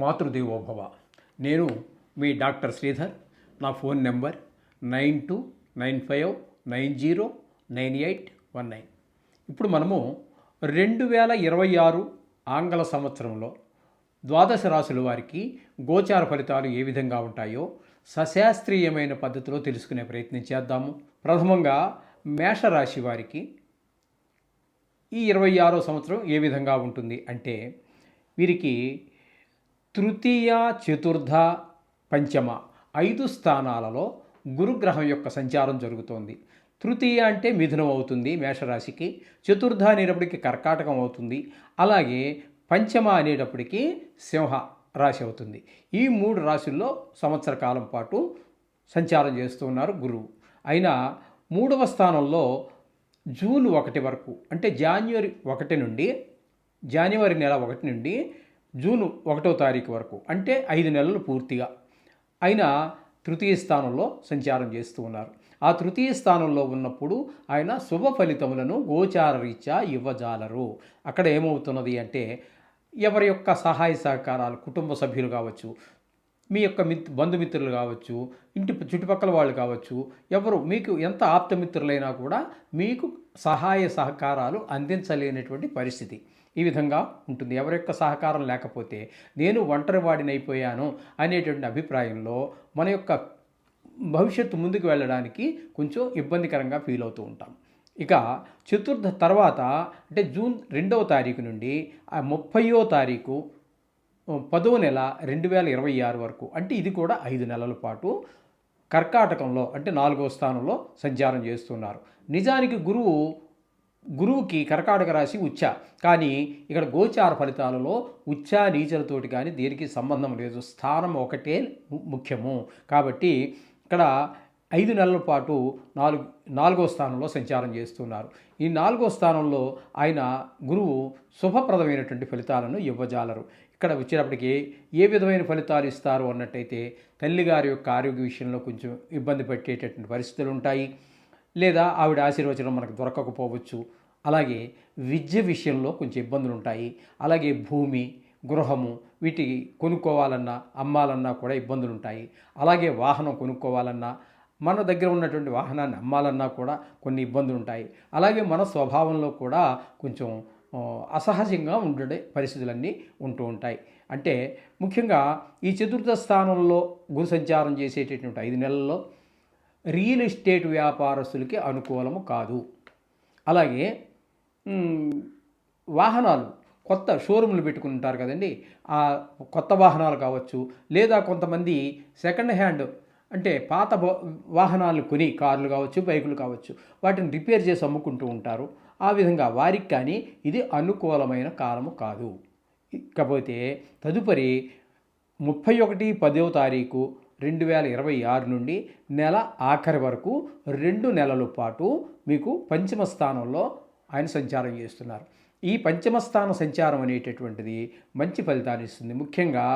మాతృదేవోభవ. నేను మీ డాక్టర్ శ్రీధర్ నా phone number nine two nine five nine zero nine eight one nine. ఇప్పుడు మనము రెండు వేల ఇరవై ఆరు ఆంగ్ల సంవత్సరంలో ద్వాదశ రాశుల వారికి గోచార ఫలితాలు ఏ విధంగా ఉంటాయో సశాస్త్రీయమైన పద్ధతిలో తెలుసుకునే ప్రయత్నం చేద్దాము. ప్రథమంగా మేషరాశి వారికి ఈ ఇరవై ఆరో సంవత్సరం ఏ విధంగా ఉంటుంది అంటే వీరికి తృతీయ చతుర్థ పంచమ ఐదు స్థానాలలో గురుగ్రహం యొక్క సంచారం జరుగుతోంది. తృతీయ అంటే మిథునం అవుతుంది మేషరాశికి చతుర్థ అనేటప్పటికి కర్కాటకం అవుతుంది అలాగే పంచమ అనేటప్పటికి సింహ రాశి అవుతుంది. ఈ మూడు రాశుల్లో సంవత్సర కాలం పాటు సంచారం చేస్తున్నారు గురువు. అయినా మూడవ స్థానంలో జూన్ ఒకటి వరకు అంటే జాన్యువరి ఒకటి నుండి జనవరి నెల ఒకటి నుండి జూన్ ఒకటో తారీఖు వరకు అంటే ఐదు నెలలు పూర్తిగా. ఆయన తృతీయ స్థానంలో సంచారం చేస్తూ ఉన్నారు. ఆ తృతీయ స్థానంలో ఉన్నప్పుడు ఆయన శుభ ఫలితములను గోచార రీత్యా ఇవ్వజాలరు. అక్కడ ఏమవుతున్నది అంటే ఎవరి యొక్క సహాయ సహకారాలు కుటుంబ సభ్యులు కావచ్చు మీ యొక్క మిత్ బంధుమిత్రులు కావచ్చు ఇంటి చుట్టుపక్కల వాళ్ళు కావచ్చు ఎవరు మీకు ఎంత ఆప్తమిత్రులైనా కూడా మీకు సహాయ సహకారాలు అందించలేనటువంటి పరిస్థితి. ఈ విధంగా ఉంటుంది. ఎవరి యొక్క సహకారం లేకపోతే నేను ఒంటరి వాడినైపోయాను అనేటువంటి అభిప్రాయంలో మన యొక్క భవిష్యత్తు ముందుకు వెళ్ళడానికి కొంచెం ఇబ్బందికరంగా ఫీల్ అవుతూ ఉంటాం. ఇక చతుర్థ తర్వాత అంటే జూన్ రెండవ తారీఖు నుండి ముప్పయో తారీఖు పదో నెల రెండు వేల ఇరవై ఆరు వరకు అంటే ఇది కూడా ఐదు నెలల పాటు కర్కాటకంలో అంటే నాలుగో స్థానంలో సంచారం చేస్తున్నారు. నిజానికి గురువు గురువుకి కర్కాటక రాశి ఉచ్చ. కానీ ఇక్కడ గోచార ఫలితాలలో ఉచ్చ నీచలతోటి కానీ దేనికి సంబంధం లేదు. స్థానం ఒకటే ముఖ్యము. కాబట్టి ఇక్కడ ఐదు నెలల పాటు నాలుగు నాలుగో స్థానంలో సంచారం చేస్తున్నారు. ఈ నాలుగో స్థానంలో ఆయన గురువు శుభప్రదమైనటువంటి ఫలితాలను ఇవ్వజాలరు. ఇక్కడ వచ్చేటప్పటికి ఏ విధమైన ఫలితాలు ఇస్తారు అన్నట్టయితే తల్లిగారి యొక్క ఆరోగ్య విషయంలో కొంచెం ఇబ్బంది పెట్టేటటువంటి పరిస్థితులు ఉంటాయి. లేదా ఆవిడ ఆశీర్వచనం మనకు దొరకకపోవచ్చు. అలాగే విద్య విషయంలో కొంచెం ఇబ్బందులు ఉంటాయి అలాగే భూమి గృహము వీటికి కొనుక్కోవాలన్నా అమ్మాలన్నా కూడా ఇబ్బందులు ఉంటాయి అలాగే వాహనం కొనుక్కోవాలన్నా మన దగ్గర ఉన్నటువంటి వాహనాన్ని అమ్మాలన్నా కూడా కొన్ని ఇబ్బందులు ఉంటాయి అలాగే మన స్వభావంలో కూడా కొంచెం అసహజంగా ఉండే పరిస్థితులన్నీ ఉంటూ ఉంటాయి. అంటే ముఖ్యంగా ఈ చతుర్థ స్థానంలో గురు సంచారం చేసేటటువంటి ఐదు నెలల్లో రియల్ ఎస్టేట్ వ్యాపారస్తులకి అనుకూలము కాదు. అలాగే వాహనాలు కొత్త షోరూమ్లు పెట్టుకుంటారు కదండి. ఆ కొత్త వాహనాలు కావచ్చు లేదా కొంతమంది సెకండ్ హ్యాండ్ అంటే పాత వాహనాలు కొని కార్లు కావచ్చు బైకులు కావచ్చు వాటిని రిపేర్ చేసి అమ్ముకుంటూ ఉంటారు. ఆ విధంగా వారికి కానీ ఇది అనుకూలమైన కాలము కాదు. ఇకపోతే తదుపరి ముప్పై ఒకటి పదవ తారీఖు రెండు వేల ఇరవై ఆరు నుండి నెల ఆఖరి వరకు రెండు నెలల పాటు మీకు పంచమ స్థానంలో ఆయన సంచారం చేస్తున్నారు. ఈ పంచమ స్థాన సంచారం అనేటటువంటిది మంచి ఫలితాన్ని ఇస్తుంది. ముఖ్యంగా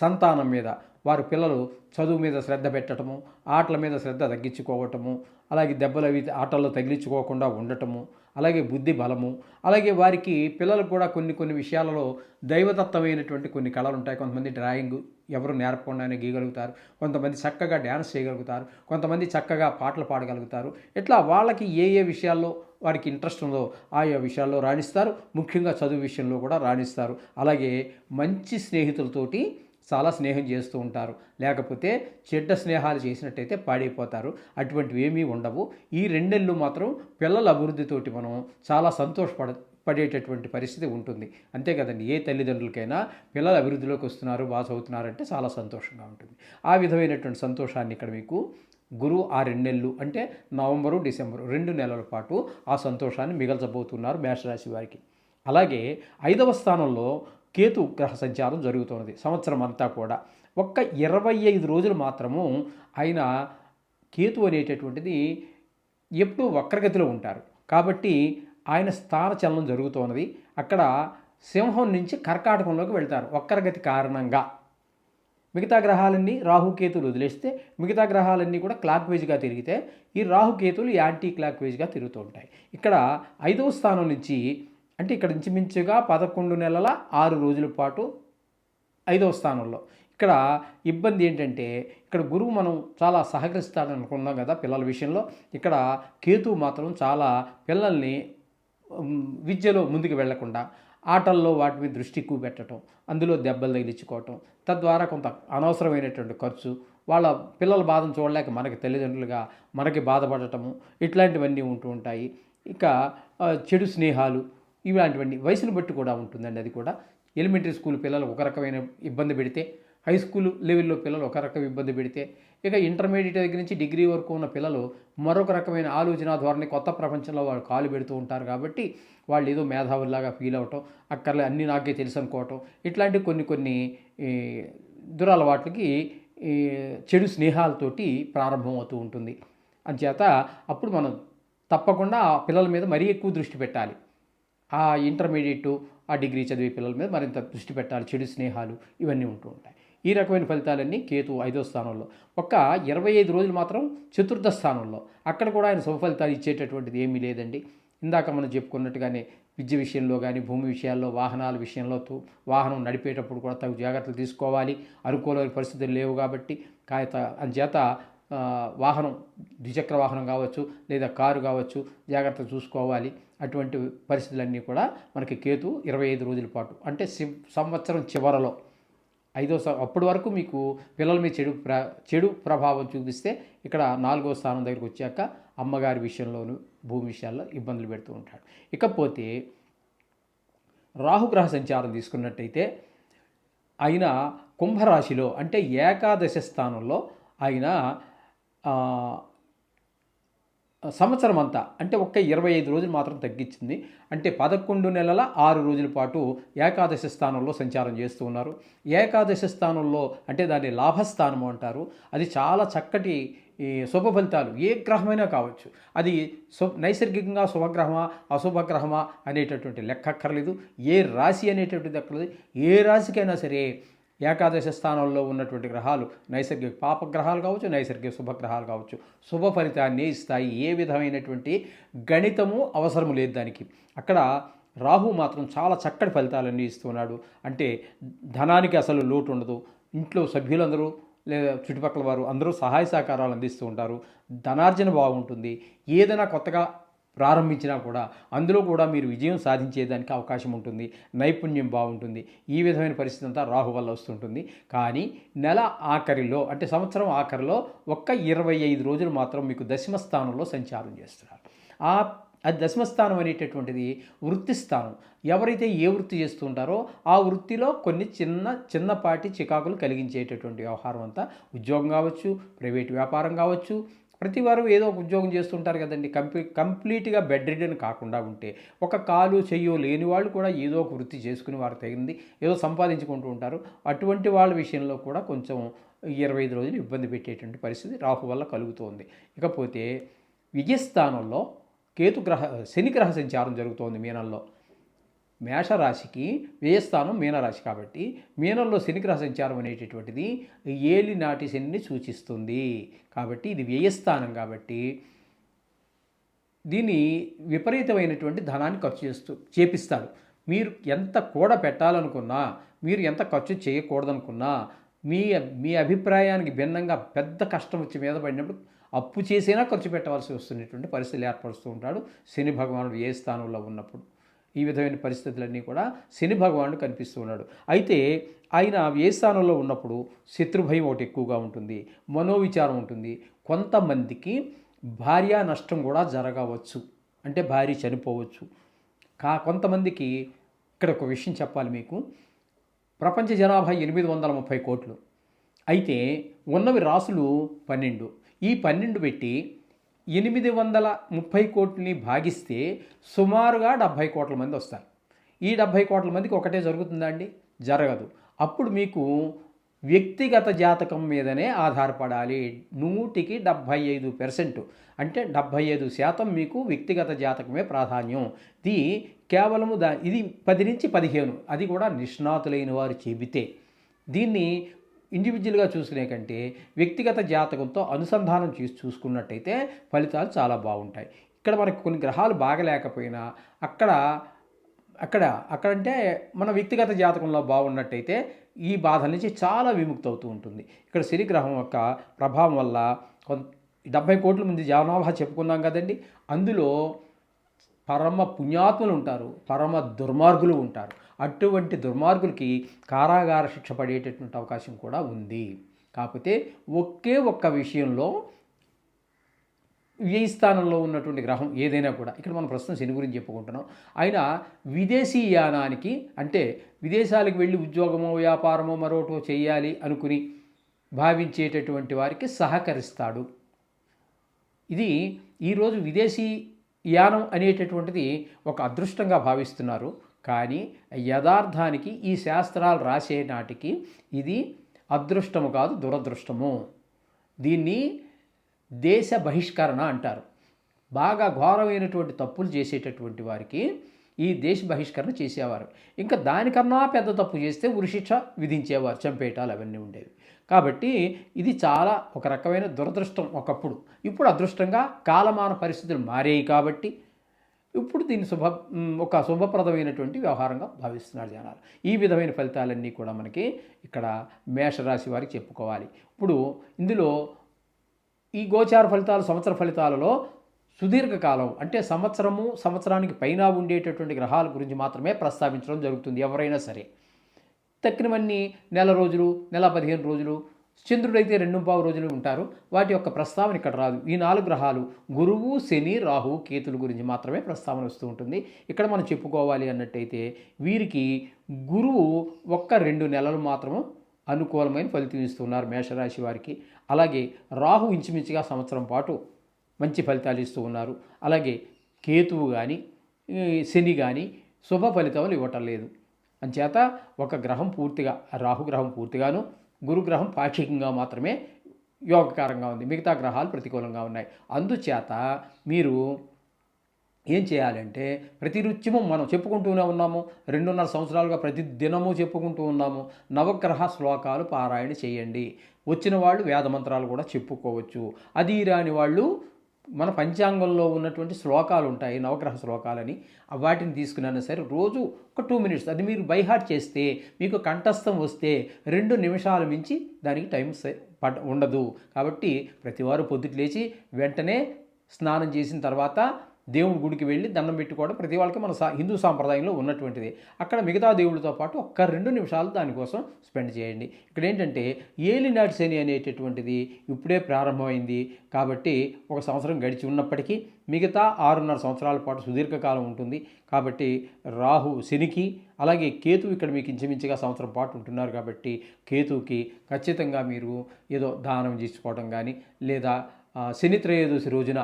సంతానం మీద వారు పిల్లలు చదువు మీద శ్రద్ధ పెట్టడము ఆటల మీద శ్రద్ధ తగ్గించుకోవటము అలాగే దెబ్బలు అవి ఆటల్లో తగిలించుకోకుండా ఉండటము అలాగే బుద్ధి బలము అలాగే వారికి పిల్లలకు కూడా కొన్ని కొన్ని విషయాలలో దైవదత్తమైనటువంటి కొన్ని కళలు ఉంటాయి. కొంతమంది డ్రాయింగ్ ఎవరు నేర్పకుండానే గీయగలుగుతారు. కొంతమంది చక్కగా డ్యాన్స్ చేయగలుగుతారు. కొంతమంది చక్కగా పాటలు పాడగలుగుతారు. ఇట్లా వాళ్ళకి ఏ ఏ విషయాల్లో వారికి ఇంట్రెస్ట్ ఉందో ఆయా విషయాల్లో రాణిస్తారు. ముఖ్యంగా చదువు విషయంలో కూడా రాణిస్తారు. అలాగే మంచి స్నేహితులతోటి చాలా స్నేహం చేస్తూ ఉంటారు. లేకపోతే చెడ్డ స్నేహాలు చేసినట్టయితే పాడైపోతారు. అటువంటివి ఏమీ ఉండవు. ఈ రెండెళ్ళు మాత్రం పిల్లల అభివృద్ధితోటి మనం చాలా సంతోషపడ పడేటటువంటి పరిస్థితి ఉంటుంది. అంతే కదండి ఏ తల్లిదండ్రులకైనా పిల్లలు అభివృద్ధిలోకి వస్తున్నారు బాస్ చదువుతున్నారంటే చాలా సంతోషంగా ఉంటుంది. ఆ విధమైనటువంటి సంతోషాన్ని ఇక్కడ మీకు గురువు ఆ రెండు నెలలు అంటే నవంబరు డిసెంబరు రెండు నెలల పాటు ఆ సంతోషాన్ని మిగల్చబోతున్నారు మేషరాశి వారికి. అలాగే ఐదవ స్థానంలో కేతు గ్రహ సంచారం జరుగుతున్నది సంవత్సరం అంతా కూడా. ఒక్క ఇరవై ఐదు రోజులు మాత్రము ఆయన కేతు అనేటటువంటిది ఎప్పుడూ వక్రగతిలో ఉంటారు. కాబట్టి ఆయన స్థాన చలనం జరుగుతున్నది. అక్కడ సింహం నుంచి కర్కాటకంలోకి వెళ్తారు. వక్రగతి కారణంగా. మిగతా గ్రహాలన్నీ రాహుకేతులు వదిలేస్తే మిగతా గ్రహాలన్నీ కూడా క్లాక్ వేజ్గా తిరిగితే ఈ రాహుకేతులు యాంటీ క్లాక్ వేజ్గా తిరుగుతూ ఉంటాయి. ఇక్కడ ఐదవ స్థానం నుంచి అంటే ఇక్కడ ఇంచుమించుగా పదకొండు నెలల ఆరు రోజుల పాటు ఐదవ స్థానంలో. ఇక్కడ ఇబ్బంది ఏంటంటే ఇక్కడ గురువు మనం చాలా సహకరిస్తాడని అనుకున్నాం కదా పిల్లల విషయంలో. ఇక్కడ కేతువు మాత్రం చాలా పిల్లల్ని విద్యలో ముందుకు వెళ్ళకుండా ఆటల్లో వాటి మీద దృష్టి ఎక్కువ పెట్టడం అందులో దెబ్బలు తగిలించుకోవటం తద్వారా కొంత అనవసరమైనటువంటి ఖర్చు వాళ్ళ పిల్లల బాధను చూడలేక మనకి తల్లిదండ్రులుగా మనకి బాధపడటము ఇట్లాంటివన్నీ ఉంటూ ఉంటాయి. ఇక చెడు స్నేహాలు ఇలాంటివన్నీ వయసును బట్టి కూడా ఉంటుందండి అది కూడా. ఎలిమెంటరీ స్కూల్ పిల్లలు ఒక రకమైన ఇబ్బంది పెడితే హై స్కూల్ లెవెల్లో పిల్లలు ఒక రకం ఇబ్బంది పెడితే ఇక ఇంటర్మీడియట్ దగ్గర నుంచి డిగ్రీ వరకు ఉన్న పిల్లలు మరొక రకమైన ఆలోచన ధోరణి కొత్త ప్రపంచంలో వాళ్ళు కాలు పెడుతూ ఉంటారు కాబట్టి వాళ్ళు ఏదో మేధావుల్లాగా ఫీల్ అవటం అక్కర్లే అన్నీ నాకే తెలుసు అనుకోవటం ఇట్లాంటి కొన్ని కొన్ని దురలవాట్లకి ఈ, చెడు స్నేహాలతోటి ప్రారంభం అవుతూ ఉంటుంది. అంచేత అప్పుడు మనం తప్పకుండా పిల్లల మీద మరీ ఎక్కువ దృష్టి పెట్టాలి. ఆ ఇంటర్మీడియట్ ఆ డిగ్రీ చదివే పిల్లల మీద మరింత దృష్టి పెట్టాలి. చెడు స్నేహాలు ఇవన్నీ ఉంటూ ఉంటాయి. ఈ రకమైన ఫలితాలన్నీ కేతు ఐదో స్థానంలో. ఒక్క ఇరవై ఐదు రోజులు మాత్రం చతుర్థ స్థానంలో. అక్కడ కూడా ఆయన శుభ ఫలితాలు ఇచ్చేటటువంటిది ఏమీ లేదండి. ఇందాక మనం చెప్పుకున్నట్టుగానే విద్య విషయంలో కానీ భూమి విషయాల్లో వాహనాల విషయంలో వాహనం నడిపేటప్పుడు కూడా తగు జాగ్రత్తలు తీసుకోవాలి. అనుకూలమైన పరిస్థితులు లేవు కాబట్టి కాయత అంచేత వాహనం ద్విచక్ర వాహనం కావచ్చు లేదా కారు కావచ్చు జాగ్రత్త చూసుకోవాలి. అటువంటి పరిస్థితులన్నీ కూడా మనకి కేతు ఇరవై ఐదు రోజుల పాటు అంటే సి- సంవత్సరం చివరలో ఐదో స్థా- అప్పటి వరకు మీకు పిల్లల మీద చెడు ప్ర చెడు ప్రభావం చూపిస్తే ఇక్కడ నాలుగో స్థానం దగ్గరికి వచ్చాక అమ్మగారి విషయంలోను భూమి విషయాల్లో ఇబ్బందులు పెడుతూ ఉంటాడు. ఇకపోతే రాహుగ్రహ సంచారం తీసుకున్నట్టయితే ఆయన కుంభరాశిలో అంటే ఏకాదశ స్థానంలో ఆయన సంవత్సరం అంతా అంటే ఒక్క ఇరవై ఐదు రోజులు మాత్రం తగ్గించింది. అంటే పదకొండు నెలల ఆరు రోజుల పాటు ఏకాదశి స్థానంలో సంచారం చేస్తూ ఉన్నారు. ఏకాదశి స్థానంలో అంటే దాన్ని లాభస్థానము అంటారు. అది చాలా చక్కటి ఈ శుభ ఫలితాలు ఏ గ్రహమైనా కావచ్చు. అది శు నైసర్గికంగా శుభగ్రహమా అశుభగ్రహమా అనేటటువంటి లెక్క అక్కర్లేదు. ఏ రాశి అనేటటువంటిది అక్కర్లేదు. ఏ రాశికైనా సరే ఏకాదశ స్థానంలో ఉన్నటువంటి గ్రహాలు నైసర్గిక పాపగ్రహాలు కావచ్చు నైసర్గిక శుభగ్రహాలు కావచ్చు శుభ ఫలితాన్ని ఇస్తాయి. ఏ విధమైనటువంటి గణితము అవసరం లేదు దానికి. అక్కడ రాహు మాత్రం చాలా చక్కటి ఫలితాలన్నీ ఇస్తున్నాడు. అంటే ధనానికి అసలు లోటు ఉండదు. ఇంట్లో సభ్యులందరూ లేదా చుట్టుపక్కల వారు అందరూ సహాయ సహకారాలు అందిస్తూ ఉంటారు. ధనార్జన బాగుంటుంది. ఏదైనా కొత్తగా ప్రారంభించినా కూడా అందులో కూడా మీరు విజయం సాధించేదానికి అవకాశం ఉంటుంది నైపుణ్యం బాగుంటుంది. ఈ విధమైన పరిస్థితి అంతా రాహు వల్ల వస్తుంటుంది. కానీ నెల ఆఖరిలో అంటే సంవత్సరం ఆఖరిలో ఒక్క ఇరవై ఐదు రోజులు మాత్రం మీకు దశమ స్థానంలో సంచారం చేస్తున్నారు. ఆ అది దశమస్థానం అనేటటువంటిది వృత్తి స్థానం. ఎవరైతే ఏ వృత్తి చేస్తుంటారో ఆ వృత్తిలో కొన్ని చిన్న చిన్నపాటి చికాకులు కలిగించేటటువంటి వ్యవహారం అంతా ఉద్యోగం కావచ్చు ప్రైవేట్ వ్యాపారం కావచ్చు ప్రతి వారు ఏదో ఒక ఉద్యోగం చేస్తుంటారు కదండి. కంప్లీ కంప్లీట్గా బెడ్ రిడన్ కాకుండా ఉంటే ఒక కాలు చెయ్యో లేని వాళ్ళు కూడా ఏదో ఒక వృత్తి చేసుకుని వారు తగింది ఏదో సంపాదించుకుంటూ ఉంటారు. అటువంటి వాళ్ళ విషయంలో కూడా కొంచెం ఇరవై ఐదు రోజులు ఇబ్బంది పెట్టేటువంటి పరిస్థితి రాహు వల్ల కలుగుతోంది. ఇకపోతే విజయస్థానంలో కేతుగ్రహ శనిగ్రహ సంచారం జరుగుతోంది మీనంలో. మేషరాశికి వ్యయస్థానం మీనరాశి కాబట్టి మీనంలో శనిగ్రహ సంచారం అనేటటువంటిది ఏలి నాటి శనిని సూచిస్తుంది. కాబట్టి ఇది వ్యయస్థానం కాబట్టి దీన్ని విపరీతమైనటువంటి ధనాన్ని ఖర్చు చేస్తూ చేపిస్తాడు మీరు ఎంత కూడ పెట్టాలనుకున్నా మీరు ఎంత ఖర్చు చేయకూడదనుకున్నా మీ మీ అభిప్రాయానికి భిన్నంగా పెద్ద కష్టం వచ్చి మీద పడినప్పుడు అప్పు చేసినా ఖర్చు పెట్టవలసి వస్తున్నటువంటి పరిస్థితులు ఏర్పరుస్తూ ఉంటాడు శని భగవానుడు ఏ స్థానంలో ఉన్నప్పుడు. ఈ విధమైన పరిస్థితులన్నీ కూడా శని భగవానుడు కనిపిస్తూ ఉన్నాడు. అయితే ఆయన ఏ స్థానంలో ఉన్నప్పుడు శత్రుభయం ఒకటి ఎక్కువగా ఉంటుంది మనోవిచారం ఉంటుంది. కొంతమందికి భార్య నష్టం కూడా జరగవచ్చు. అంటే భార్య చనిపోవచ్చు. కా కొంతమందికి ఇక్కడ ఒక విషయం చెప్పాలి మీకు. ప్రపంచ జనాభా ఎనిమిది వందల ముప్పై కోట్లు. అయితే ఉన్నవి రాసులు పన్నెండు. ఈ పన్నెండు పెట్టి ఎనిమిది వందల ముప్పై కోట్లని భాగిస్తే సుమారుగా డెబ్భై కోట్ల మంది వస్తారు. ఈ డెబ్భై కోట్ల మందికి ఒకటే జరుగుతుందా అండి? జరగదు. అప్పుడు మీకు వ్యక్తిగత జాతకం మీదనే ఆధారపడాలి. నూటికి డెబ్భై ఐదు పెర్సెంట్. అంటే డెబ్భై ఐదు శాతం మీకు వ్యక్తిగత జాతకమే ప్రాధాన్యం. ఇది కేవలము దా ఇది పది నుంచి పదిహేను. అది కూడా నిష్ణాతులైన వారు చెబితే. దీన్ని ఇండివిజువల్గా చూసుకునే కంటే వ్యక్తిగత జాతకంతో అనుసంధానం చేసి చూసుకున్నట్టయితే ఫలితాలు చాలా బాగుంటాయి. ఇక్కడ మనకు కొన్ని గ్రహాలు బాగలేకపోయినా అక్కడ అక్కడ అక్కడంటే మన వ్యక్తిగత జాతకంలో బాగున్నట్టయితే ఈ బాధల నుంచి చాలా విముక్తి అవుతూ ఉంటుంది. ఇక్కడ శనిగ్రహం యొక్క ప్రభావం వల్ల కొంత డెబ్బై కోట్ల మంది జనాభా చెప్పుకున్నాం కదండి. అందులో పరమ పుణ్యాత్ములు ఉంటారు. పరమ దుర్మార్గులు ఉంటారు. అటువంటి దుర్మార్గులకి కారాగార శిక్ష పడేటటువంటి అవకాశం కూడా ఉంది. కాకపోతే ఒకే ఒక్క విషయంలో వ్యయ స్థానంలో ఉన్నటువంటి గ్రహం ఏదైనా కూడా ఇక్కడ మనం ప్రస్తుతం శని గురించి చెప్పుకుంటున్నాం ఆయన విదేశీ యానానికి అంటే విదేశాలకు వెళ్ళి ఉద్యోగమో వ్యాపారమో మరోటో చేయాలి అనుకుని భావించేటటువంటి వారికి సహకరిస్తాడు. ఇది ఈరోజు విదేశీ యానం అనేటటువంటిది ఒక అదృష్టంగా భావిస్తున్నారు. కానీ యథార్థానికి ఈ శాస్త్రాలు రాసే నాటికి ఇది అదృష్టము కాదు దురదృష్టము. దీన్ని దేశ బహిష్కరణ అంటారు. బాగా ఘోరమైనటువంటి తప్పులు చేసేటటువంటి వారికి ఈ దేశ బహిష్కరణ చేసేవారు. ఇంకా దానికన్నా పెద్ద తప్పు చేస్తే ఉరిశిక్ష విధించేవారు చంపేయటాలు అవన్నీ ఉండేవి. కాబట్టి ఇది చాలా ఒక రకమైన దురదృష్టం ఒకప్పుడు. ఇప్పుడు అదృష్టంగా కాలమాన పరిస్థితులు మారాయి కాబట్టి ఇప్పుడు దీన్ని శుభ ఒక శుభప్రదమైనటువంటి వ్యవహారంగా భావిస్తున్నారు జనాలు. ఈ విధమైన ఫలితాలన్నీ కూడా మనకి ఇక్కడ మేషరాశి వారికి చెప్పుకోవాలి. ఇప్పుడు ఇందులో ఈ గోచార ఫలితాలు సంవత్సర ఫలితాలలో సుదీర్ఘకాలం అంటే సంవత్సరము సంవత్సరానికి పైన ఉండేటటువంటి గ్రహాల గురించి మాత్రమే ప్రస్తావించడం జరుగుతుంది ఎవరైనా సరే. తక్కినవన్నీ నెల రోజులు నెల పదిహేను రోజులు చంద్రుడైతే రెండు పావు రోజులు ఉంటారు. వాటి యొక్క ప్రస్తావన ఇక్కడ రాదు. ఈ నాలుగు గ్రహాలు గురువు శని రాహు కేతుల గురించి మాత్రమే ప్రస్తావన వస్తూ ఉంటుంది. ఇక్కడ మనం చెప్పుకోవాలి అన్నట్టయితే వీరికి గురువు ఒక్క రెండు నెలలు మాత్రము అనుకూలమైన ఫలితం ఇస్తున్నారు మేషరాశి వారికి. అలాగే రాహు ఇంచుమించుగా సంవత్సరం పాటు మంచి ఫలితాలు ఇస్తూ ఉన్నారు. అలాగే కేతువు కానీ శని కానీ శుభ ఫలితాలు ఇవ్వటం లేదు. అంచేత ఒక గ్రహం పూర్తిగా రాహుగ్రహం పూర్తిగాను గురుగ్రహం పాక్షికంగా మాత్రమే యోగకారంగా ఉంది. మిగతా గ్రహాలు ప్రతికూలంగా ఉన్నాయి. అందుచేత మీరు ఏం చేయాలంటే ప్రతి రుత్యము మనం చెప్పుకుంటూనే ఉన్నాము. రెండున్నర సంవత్సరాలుగా ప్రతి దినము చెప్పుకుంటూ ఉన్నాము. నవగ్రహ శ్లోకాలు పారాయణ చేయండి. వచ్చిన వాళ్ళు వేద మంత్రాలు కూడా చెప్పుకోవచ్చు. అది రాని వాళ్ళు మన పంచాంగంలో ఉన్నటువంటి శ్లోకాలు ఉంటాయి నవగ్రహ శ్లోకాలని. వాటిని తీసుకున్నా సరే రోజు ఒక టూ మినిట్స్ అది మీరు బైహార్ట్ చేస్తే మీకు కంఠస్థం వస్తే రెండు నిమిషాలు మించి దానికి టైం పడ ఉండదు. కాబట్టి ప్రతివారు పొద్దుట లేచి వెంటనే స్నానం చేసిన తర్వాత దేవుని గుడికి వెళ్ళి దండం పెట్టుకోవడం ప్రతి వాళ్ళకి మన సా హిందూ సాంప్రదాయంలో ఉన్నటువంటిది. అక్కడ మిగతా దేవుళ్ళతో పాటు ఒక్క రెండు నిమిషాలు దానికోసం స్పెండ్ చేయండి. ఇక్కడ ఏంటంటే ఏలినాటి శని అనేటటువంటిది ఇప్పుడే ప్రారంభమైంది. కాబట్టి ఒక సంవత్సరం గడిచి ఉన్నప్పటికీ మిగతా ఆరున్నర సంవత్సరాల పాటు సుదీర్ఘకాలం ఉంటుంది. కాబట్టి రాహు శనికి అలాగే కేతు ఇక్కడ మీకు ఇంచుమించుగా సంవత్సరం పాటు ఉంటున్నారు కాబట్టి కేతువుకి ఖచ్చితంగా మీరు ఏదో దానం చేసుకోవడం కానీ లేదా శని త్రయోదశి రోజున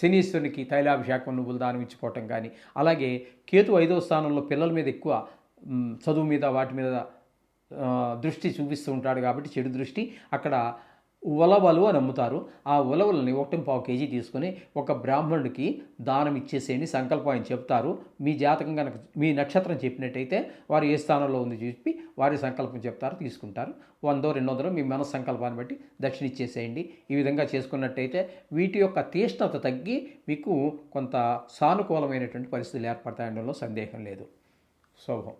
శనీశ్వరునికి తైలాభిషేకం నువ్వులు దానం ఇచ్చిపోవటం కానీ అలాగే కేతు ఐదో స్థానంలో పిల్లల మీద ఎక్కువ చదువు మీద వాటి మీద దృష్టి చూపిస్తూ ఉంటాడు కాబట్టి చెడు దృష్టి. అక్కడ ఉలవలు అని అమ్ముతారు. ఆ ఉలవలని ఒకటి పావు కేజీ తీసుకొని ఒక బ్రాహ్మణుడికి దానం ఇచ్చేసేయండి సంకల్పం అని చెప్తారు. మీ జాతకం కనుక మీ నక్షత్రం చెప్పినట్టయితే వారు ఏ స్థానంలో ఉంది చెప్పి వారి సంకల్పం చెప్తారు తీసుకుంటారు. వందో రెండు వందలు మీ మన సంకల్పాన్ని బట్టి దక్షిణ ఇచ్చేసేయండి ఈ విధంగా చేసుకున్నట్టయితే వీటి యొక్క తీష్ణత తగ్గి మీకు కొంత సానుకూలమైనటువంటి పరిస్థితులు ఏర్పడతాయనడంలో సందేహం లేదు. శుభం.